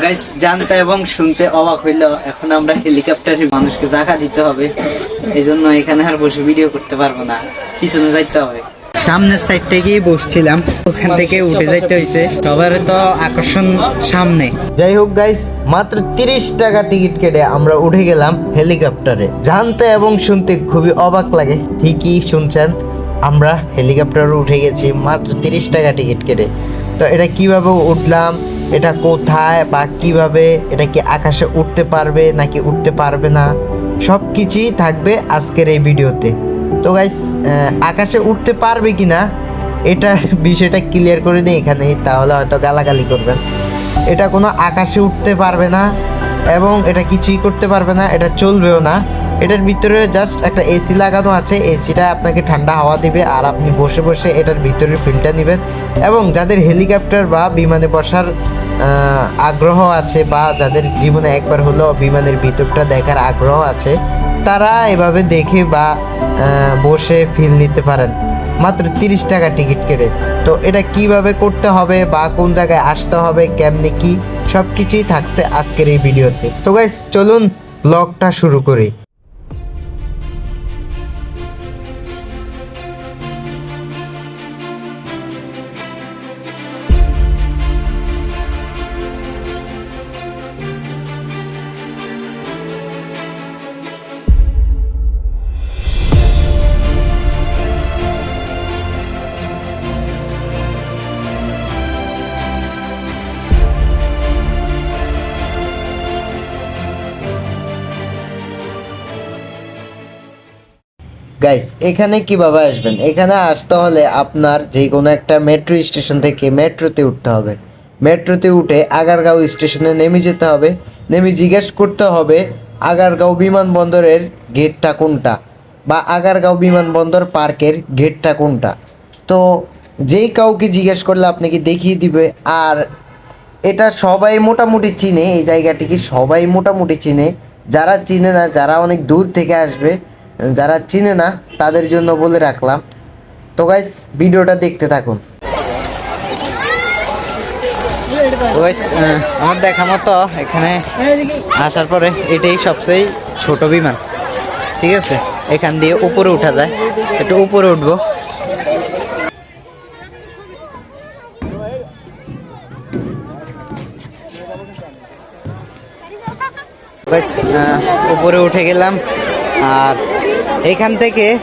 Guys জানতে এবং শুনতে অবাক হইল। এখন আমরা হেলিকপ্টারে মানুষকে জায়গা দিতে হবে। এই জন্য এখানে আর বসে ভিডিও করতে পারব না। পিছনে যাইতে হবে। সামনের সাইডটা গিয়ে বসছিলাম। ওখান থেকে উঠে যাইতে হয়েছে সবার তো আকর্ষণ সামনে। যাই হোক গাইস মাত্র তিরিশ টাকা টিকিট কেটে আমরা উঠে গেলাম হেলিকপ্টারে। জানতে এবং শুনতে খুবই অবাক লাগে। ঠিকই শুনছেন, আমরা হেলিকপ্টারে উঠে গেছি মাত্র তিরিশ টাকা টিকিট কেটে। তো এটা কীভাবে উঠলাম? এটা কোথায় বা কীভাবে এটা কি আকাশে উঠতে পারবে নাকি উঠতে পারবে না? সব কিছুই থাকবে আজকের এই ভিডিওতে। তো গাইস আকাশে উঠতে পারবে কি না এটার বিষয়টা ক্লিয়ার করে দিই এখানে তাহলে হয়তো গালাগালি করবেন। এটা কোনো আকাশে উঠতে পারবে না এবং এটা কিছুই করতে পারবে না, এটা চলবেও না। এটার ভিতরে জাস্ট একটা এসি লাগানো আছে। এসিটা আপনাকে ঠান্ডা হাওয়া দিবে আর আপনি বসে বসে এটার ভিতরের ফিলটা নেবেন। এবং যাদের হেলিকপ্টার বা বিমানে বসার আগ্রহ আছে বা যাদের জীবনে একবার হলেও বিমানের ভিতরটা দেখার আগ্রহ আছে, তারা এভাবে দেখে বা বসে ফিল নিতে পারেন। মাত্র তিরিশ টাকা টিকিট কেটে। তো এটা কীভাবে করতে হবে বা কোন জায়গায় আসতে হবে, কেমনে কি সব কিছুই থাকছে আজকের এই ভিডিওতে। তো গাইস চলুন ব্লগটা শুরু করি। গাইস এখানে কীভাবে আসবেন? এখানে আসতে হলে আপনার যে কোনো একটা মেট্রো স্টেশন থেকে মেট্রোতে উঠতে হবে। মেট্রোতে উঠে আগারগাঁও স্টেশনে নেমে যেতে হবে। নেমে জিজ্ঞেস করতে হবে, আগারগাঁও বিমানবন্দরের গেটটা কোনটা? বা আগারগাঁও বিমানবন্দর পার্কের গেটটা কোনটা? তো যেই কাউকে জিজ্ঞেস করলে আপনাকে দেখিয়ে দিবে। আর এটা সবাই মোটামুটি চিনে, এই জায়গাটিকে সবাই মোটামুটি চিনে। যারা চিনে না, যারা অনেক দূর থেকে আসবে যারা চিনে না, তাদের জন্য বলে রাখলাম। তো গাইস ভিডিওটা দেখতে থাকুন। আমার দেখা মতো এখানে আসার পরে এটাই সবচেয়ে ছোট বিমান। ঠিক আছে? এখান দিয়ে উপরে উঠা যায়। একটু উপরে উঠবো। উপরে উঠে গেলাম। আর এখান থেকে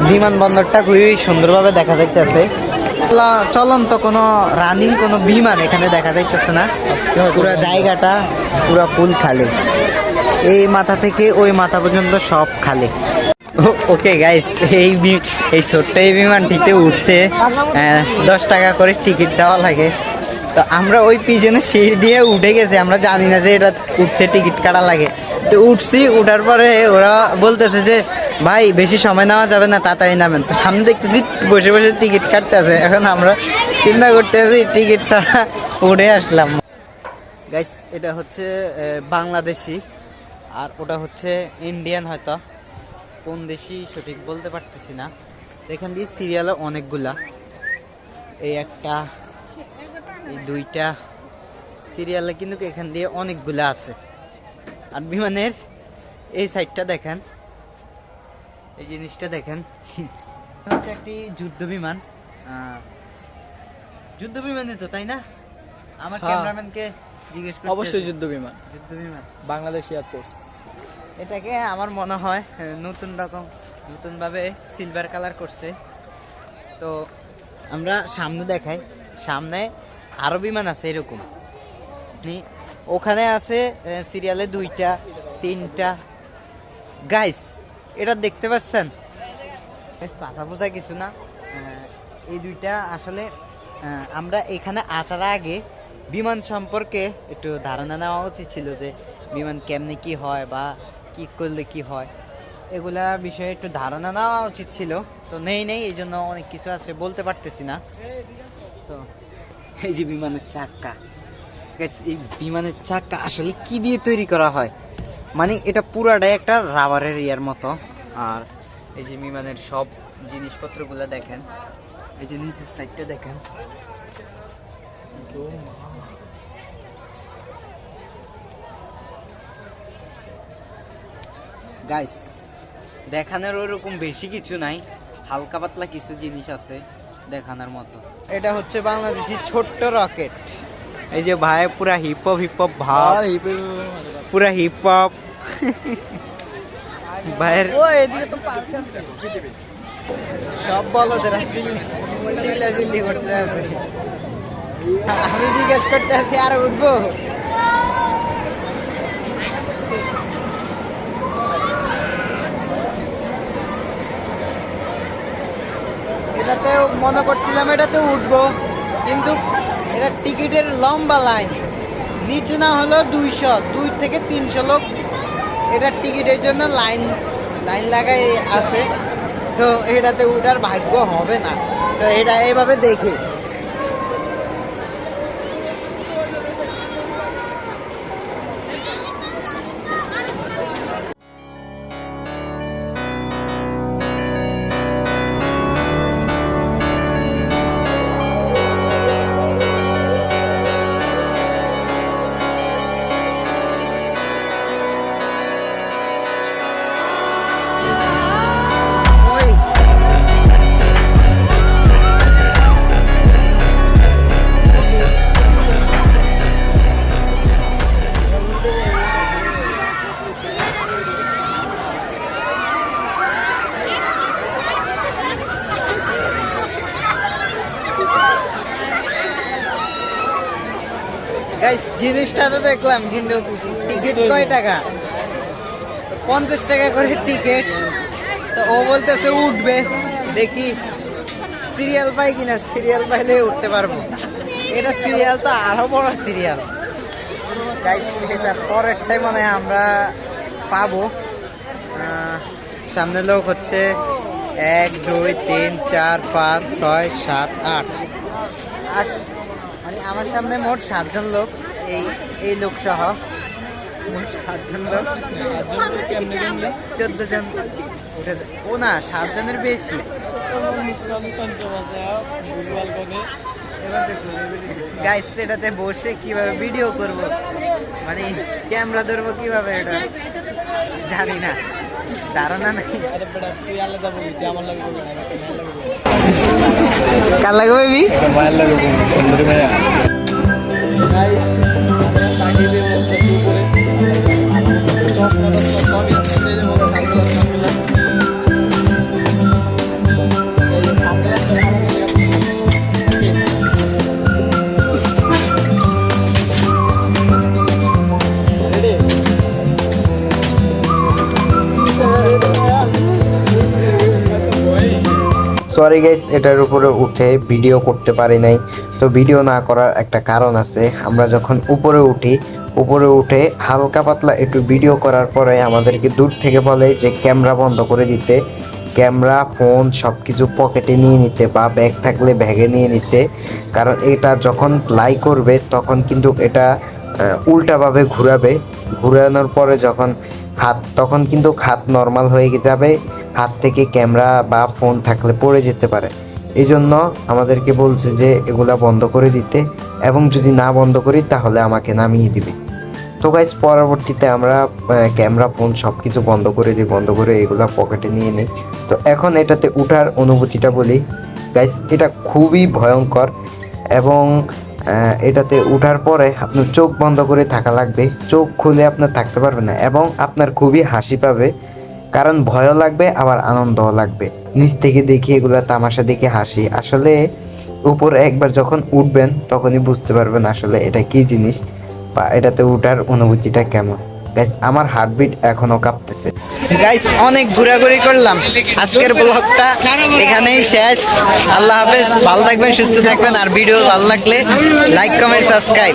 বিমানবন্দরটা খুবই সুন্দরভাবে দেখা যাইতেছে। চলা- চলন্ত কোনো রানিং কোনো বিমান এখানে দেখা যাইতেছে না। পুরো জায়গাটা পুরো ফুল খালি। এই মাথা থেকে ওই মাথা পর্যন্ত সব খালি। ওকে গাইস এই এই ছোট্ট এই বিমানটিতে উঠতে দশ টাকা করে টিকিট দেওয়া লাগে। তো আমরা ওই পিছনে সিঁড়ি দিয়ে উঠে গেছি, আমরা জানি না যে এটা উঠতে টিকিট কাটা লাগে। তো উঠছি, উঠার পরে ওরা বলতেছে যে ভাই, বেশি সময় নেওয়া যাবে না, তাড়াতাড়ি নামেন। সামনে দেখতেছি বসে বসে টিকিট কাটতে আছে এখন আমরা চিন্তা করতে আছি টিকিট ছাড়া উঠে আসলাম। গাইস এটা হচ্ছে বাংলাদেশি, আর ওটা হচ্ছে ইন্ডিয়ান হয়তো। কোন দেশি সঠিক বলতে পারতেছি না। এখান দিয়ে সিরিয়ালে অনেকগুলা। এই একটা, এই দুইটা সিরিয়ালে কিন্তু এখান দিয়ে অনেকগুলা আছে। আর বিমানের এই সাইডটা দেখেন। এই জিনিসটা দেখেন। এটা হচ্ছে একটি যুদ্ধ বিমান। যুদ্ধ বিমানই তো তাই না? আমার হ্যাঁ। ক্যামেরাম্যানকে জিজ্ঞেস করতে অবশ্যই যুদ্ধ বিমান। যুদ্ধ বিমান। বাংলাদেশ এয়ারফোর্স এটাকে আমার মনে হয় নতুন রকম নতুন ভাবে সিলভার কালার করছে। তো আমরা সামনে দেখাই। সামনে আরও বিমান আছে এরকম। ওখানে আছে সিরিয়ালে দুইটা তিনটা। গাইস এটা দেখতে পাচ্ছেন? পাতা পোষা কিছু না। এই দুইটা আসলে আমরা এখানে আসার আগে বিমান সম্পর্কে একটু ধারণা নেওয়া উচিত ছিল যে বিমান কেমনে কি হয় বা কি করলে কি হয়। এগুলা বিষয়ে একটু ধারণা নেওয়া উচিত ছিল। তো নেই নেই, এই জন্য অনেক কিছু আছে, বলতে পারতেছি না। তো, এই যে বিমানের চাক্কা এই বিমানের চাক্কা আসলে কি দিয়ে তৈরি করা হয়? মানে এটা পুরাটাই একটা রাবারের ইয়ার মতো। আর এই যে বিমানের সব জিনিসপত্রগুলো দেখেন এই যে নিচের সাইডটা দেখেন। গাইস দেখানোর ওরকম বেশি কিছু নাই হালকা পাতলা কিছু জিনিস আছে দেখানোর মতো। এটা হচ্ছে বাংলাদেশি ছোট্ট রকেট। এই যে ভাই পুরা হিপ হপ হিপ হপ ভাব হ্যাঁ, পুরা হিপ হপ ভাইয়ের সব বলো তোরা চিল্লা চিল্লি করতে আছে। আমি জিজ্ঞেস করতে আছি আর উঠবো? এটাতে মনে করছিলাম এটাতে উঠবো কিন্তু এটা টিকিটের লম্বা লাইন। নিচে না হলো দুইশো দুই থেকে তিনশো লোক এটা টিকিটের জন্য লাইন লাইন লাগাই আছে। তো এটাতে উঠার ভাগ্য হবে না। তো এটা এইভাবে দেখি। জিনিসটা তো দেখলাম, কিন্তু টিকিট কয় টাকা? পঞ্চাশ টাকা করে টিকিট। তো ও বলতেছে, উঠবে, দেখি সিরিয়াল পাই কিনা, সিরিয়াল পাইলে উঠতে পারব। এটা সিরিয়াল তো আরও বড় সিরিয়াল। গাইস এটা পরেরটাই মনে হয় আমরা পাবো। সামনে লোক হচ্ছে এক, দুই, তিন, চার, পাঁচ, ছয়, সাত, আট। আট। মানে আমার সামনে মোট সাতজন লোক। এই এই লোক সহ মোট সাতজন লোক চোদ্দ জন উঠে ও না সাতজনের বেশি। গাইস এটাতে বসে কীভাবে ভিডিও করব? মানে ক্যামেরা ধরবো কীভাবে এটা? জানি না। ধারণা নাই। কার লাগবে Give him সরি গাইস এটার উপরে উঠে ভিডিও করতে পারি নাই। তো ভিডিও না করার একটা কারণ আছে। আমরা যখন উপরে উঠি, উপরে উঠে হালকা পাতলা একটু ভিডিও করার পরে আমাদেরকে দূর থেকে বলে যে ক্যামেরা বন্ধ করে দিতে। ক্যামেরা ফোন সব কিছু পকেটে নিয়ে নিতে বা ব্যাগ থাকলে ব্যাগে নিয়ে নিতে। কারণ এটা যখন লাই করবে, তখন কিন্তু এটা উল্টাভাবে ঘুরাবে। ঘুরানোর পরে যখন হাত, তখন কিন্তু হাত নর্মাল হয়ে যাবে। হাত থেকে ক্যামেরা বা ফোন থাকলে পড়ে যেতে পারে। এই জন্য আমাদেরকে বলছে যে, এগুলা বন্ধ করে দিতে এবং যদি না বন্ধ করি, তাহলে আমাকে নামিয়ে দিবে। তো গাইজ পরবর্তীতে আমরা ক্যামেরা, ফোন সব কিছু বন্ধ করে দিই, বন্ধ করে এগুলা পকেটে নিয়ে নিই। তো এখন এটাতে উঠার অনুভূতিটা বলি। গাইজ এটা খুবই ভয়ঙ্কর এবং এটাতে উঠার পরে আপনার চোখ বন্ধ করে থাকা লাগবে। চোখ খুলে আপনার থাকতে পারবে না এবং আপনার খুবই হাসি পাবে। কারণ ভয়ও লাগবে আবার আনন্দও লাগবে। নিচ থেকে দেখি এগুলা তামাশা দেখে হাসি। আসলে উপরে একবার যখন উঠবেন তখনই বুঝতে পারবেন আসলে এটা কি জিনিস বা এটাতে উঠার অনুভূতিটা কেমন। Guys, আমার হার্টবিট এখনও কাঁপতেছে। গাইস অনেক ঘোরাঘুরি করলাম। আজকের ব্লগটা এখানেই শেষ। আল্লাহ হাফেজ ভালো থাকবেন সুস্থ থাকবেন। আর ভিডিও ভালো লাগলে লাইক কমেন্ট সাবস্ক্রাইব